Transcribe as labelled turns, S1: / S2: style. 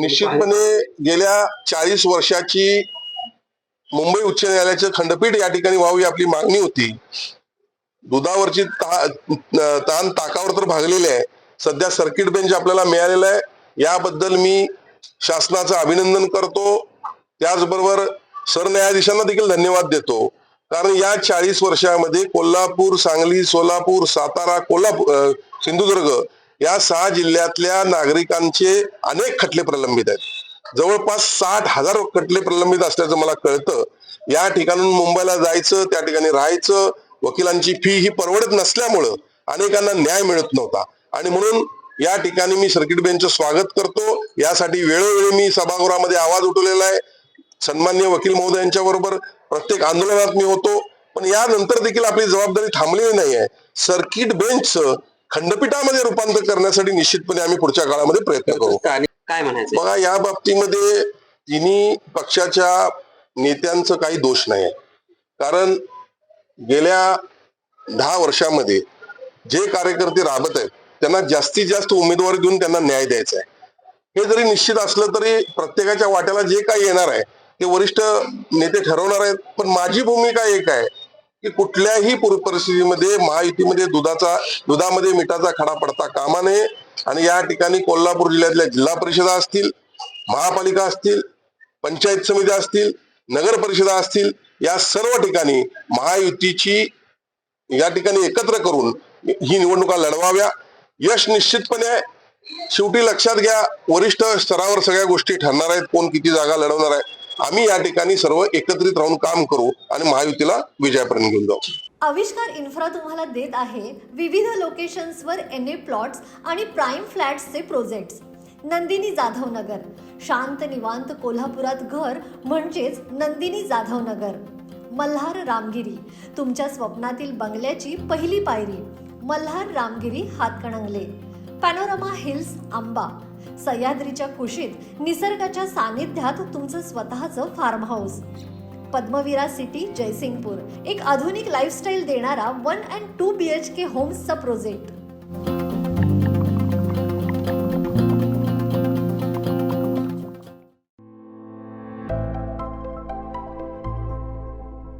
S1: निश्चितपणे गेल्या चाळीस वर्षाची मुंबई उच्च न्यायालयाचं खंडपीठ या ठिकाणी व्हावी आपली मागणी होती. दुधावरची ताण ताकावर तर भागलेली आहे. सध्या सर्किट बेंच आपल्याला मिळालेला आहे. याबद्दल मी शासनाचं अभिनंदन करतो. त्याचबरोबर सरन्यायाधीशांना देखील धन्यवाद देतो. कारण या चाळीस वर्षामध्ये कोल्हापूर सांगली सोलापूर सातारा कोल्हापूर सिंधुदुर्ग या सहा जिल्ह्यातल्या नागरिकांचे अनेक खटले प्रलंबित आहेत. जवळपास साठ हजार खटले प्रलंबित असल्याचं मला कळतं. या ठिकाणून मुंबईला जायचं त्या ठिकाणी राहायचं वकिलांची फी ही परवडत नसल्यामुळं अनेकांना न्याय मिळत नव्हता. आणि म्हणून या ठिकाणी मी सर्किट बेंचचं स्वागत करतो. यासाठी वेळोवेळी मी सभागृहामध्ये आवाज उठवलेला आहे. सन्मान्य वकील महोदयांच्या बरोबर प्रत्येक आंदोलनात मी होतो. पण यानंतर देखील आपली जबाबदारी थांबलेली नाही आहे सर्किट बेंचचं खंडपीठामध्ये रूपांतर करण्यासाठी निश्चितपणे आम्ही पुढच्या काळामध्ये प्रयत्न करू.
S2: काय म्हणायचं?
S1: बघा या बाबतीमध्ये तिन्ही पक्षाच्या नेत्यांचं काही दोष नाही. कारण गेल्या दहा वर्षामध्ये जे कार्यकर्ते राबत आहेत त्यांना जास्तीत जास्त उमेदवारी देऊन त्यांना न्याय द्यायचा आहे. हे जरी निश्चित असलं तरी प्रत्येकाच्या वाट्याला जे काही येणार आहे ते वरिष्ठ नेते ठरवणार आहेत पण माझी भूमिका एक आहे. की कुठल्याही परिस्थितीमध्ये महायुतीमध्ये दुधाचा दुधामध्ये मिठाचा खडा पडता कामा नये. आणि या ठिकाणी कोल्हापूर जिल्ह्यातल्या जिल्हा परिषदा असतील महापालिका असतील पंचायत समित्या असतील नगर परिषदा असतील या सर्व ठिकाणी महायुतीची या ठिकाणी एकत्र करून ही निवडणुका लढवाव्या. यश निश्चितपणे शेवटी लक्षात घ्या वरिष्ठ स्तरावर सगळ्या गोष्टी ठरणार आहेत. कोण किती जागा लढवणार आहे. आम्ही या ठिकाणी सर्व एकत्रित राहून काम करू आणि महायुतीला विजयापर्यंत घेऊन जाऊ.
S3: आविष्कार इन्फ्रा तुम्हाला देत आहे विविध लोकेशन्सवर एन ए प्लॉट्स आणि प्राईम फ्लॅट्सचे प्रोजेक्ट्स. नंदिनी जाधव नगर शांत निवांत कोल्हापुरात घर म्हणजेच नंदिनी जाधव नगर मल्हार रामगिरी. तुमच्या स्वप्नातील बंगल्याची पहिली पायरी. Malhar Ramgiri Hatkanangale. Panorama Hills Amba. सह्याद्रीच्या कुशीत निसर्गाच्या सानिध्यात तुमचं स्वतःचं farm house Padmavira city Jaysingpur. एक आधुनिक लाईफस्टाईल देणारा one and two B H K होम्सचा project